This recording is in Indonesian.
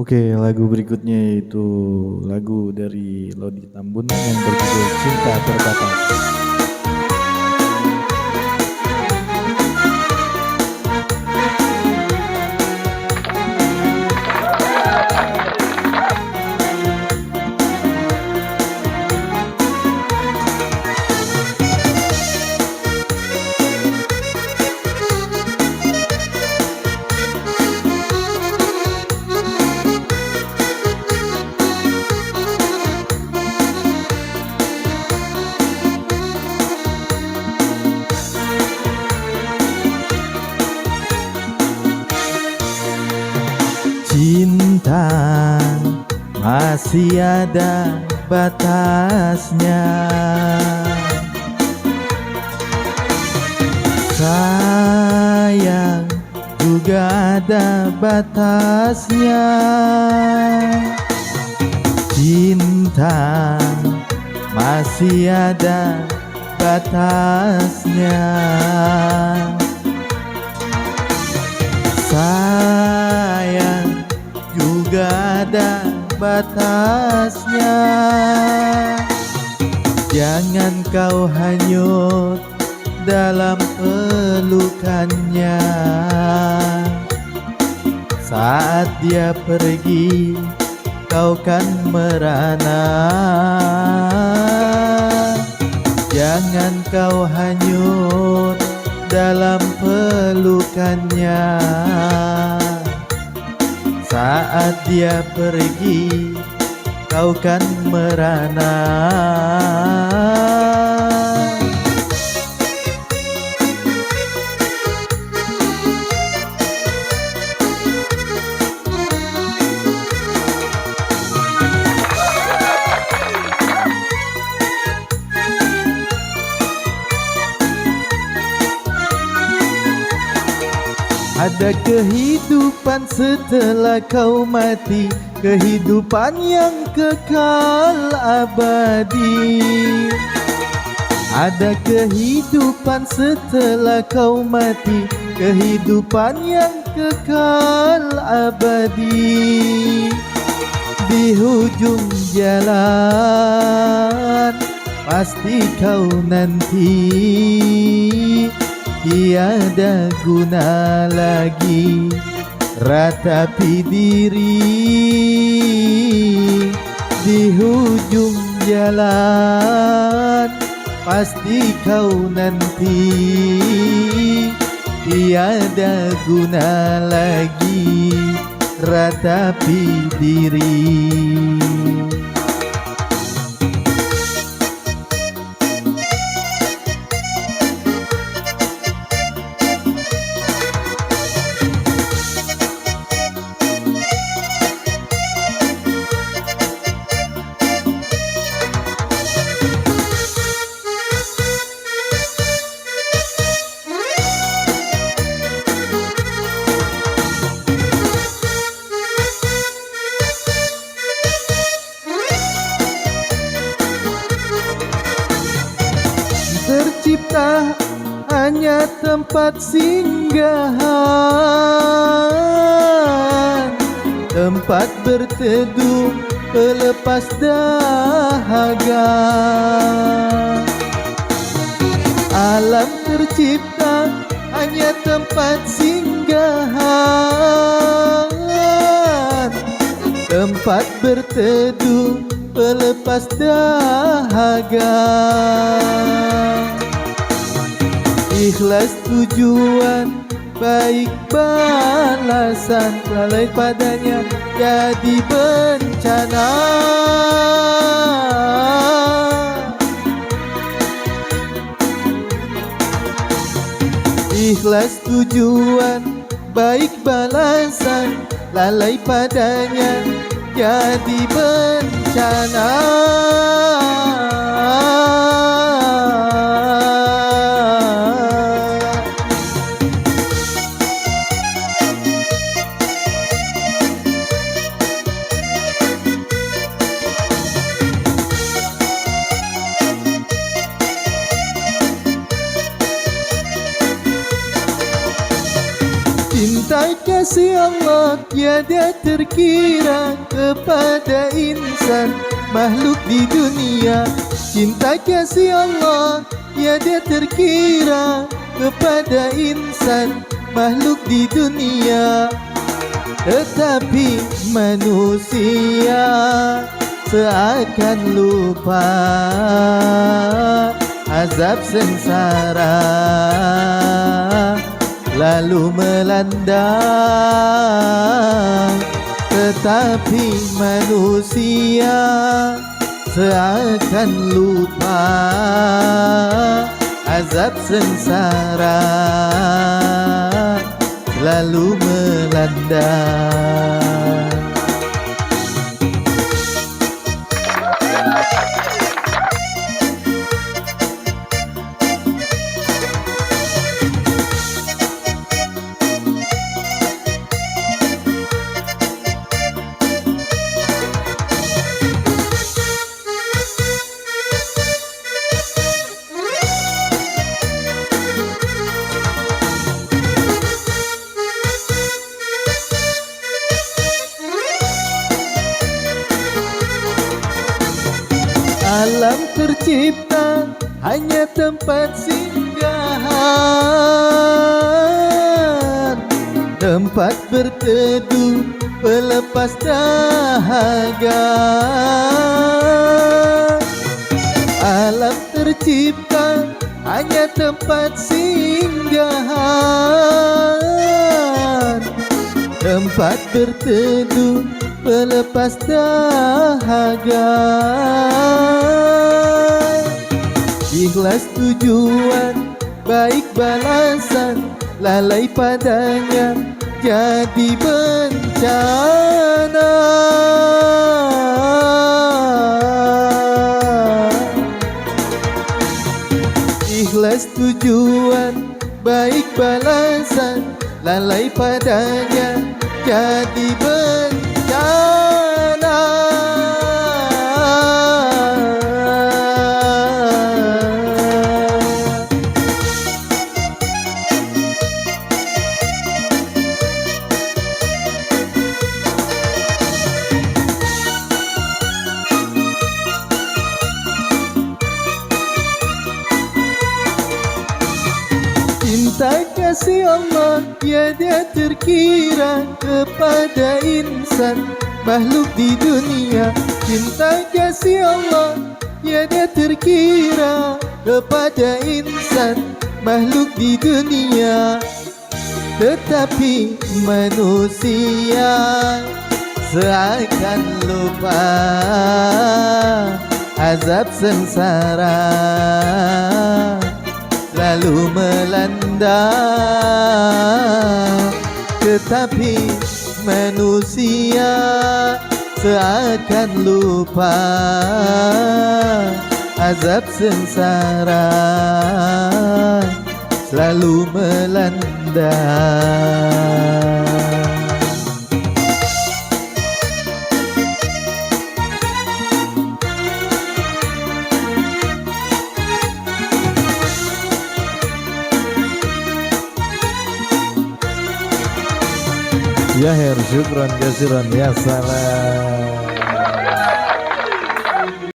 Oke, lagu berikutnya yaitu lagu dari Lodi Tambun yang berjudul Cinta Terbatas. Masih ada batasnya. Sayang juga ada batasnya. Cinta masih ada batasnya. Sayang juga ada batasnya Jangan kau hanyut dalam pelukannya. Saat dia pergi kau kan merana. Jangan kau hanyut dalam pelukannya Saat dia pergi kau kan merana Ada kehidupan setelah kau mati Kehidupan yang kekal abadi. Ada kehidupan setelah kau mati Kehidupan yang kekal abadi. Di hujung jalan Pasti kau nanti Tiada guna lagi ratapi diri. Di hujung jalan Pasti kau nanti. Tiada guna lagi ratapi diri tercipta hanya tempat singgahan. Tempat berteduh pelepas dahaga. Alam tercipta hanya tempat singgahan. Tempat berteduh pelepas dahaga Ikhlas tujuan baik balasan. Lalai padanya jadi bencana. Ikhlas tujuan baik balasan. Lalai padanya jadi bencana kasih Allah tiada terkira kepada insan. Makhluk di dunia Cinta kasih Allah tiada terkira kepada insan. Makhluk di dunia Tetapi manusia seakan lupa azab sengsara lalu melanda. Tetapi manusia seakan lupa azab sengsara. Lalu melanda tercipta hanya tempat singgahan Tempat berteduh pelepas dahaga. Alam tercipta hanya tempat singgahan Tempat berteduh pelepas dahaga Ikhlas tujuan, baik balasan Lalai padanya jadi bencana. Ikhlas tujuan, baik balasan Lalai padanya jadi bencana Allah tiada terkira kepada insan. Makhluk di dunia Cinta kasih Allah tiada terkira kepada insan. Makhluk di dunia Tetapi manusia seakan lupa azab sengsara lalu melanda. Tetapi manusia seakan lupa Azab sengsara. Selalu melanda Ya Her, syukran kasiran ya salam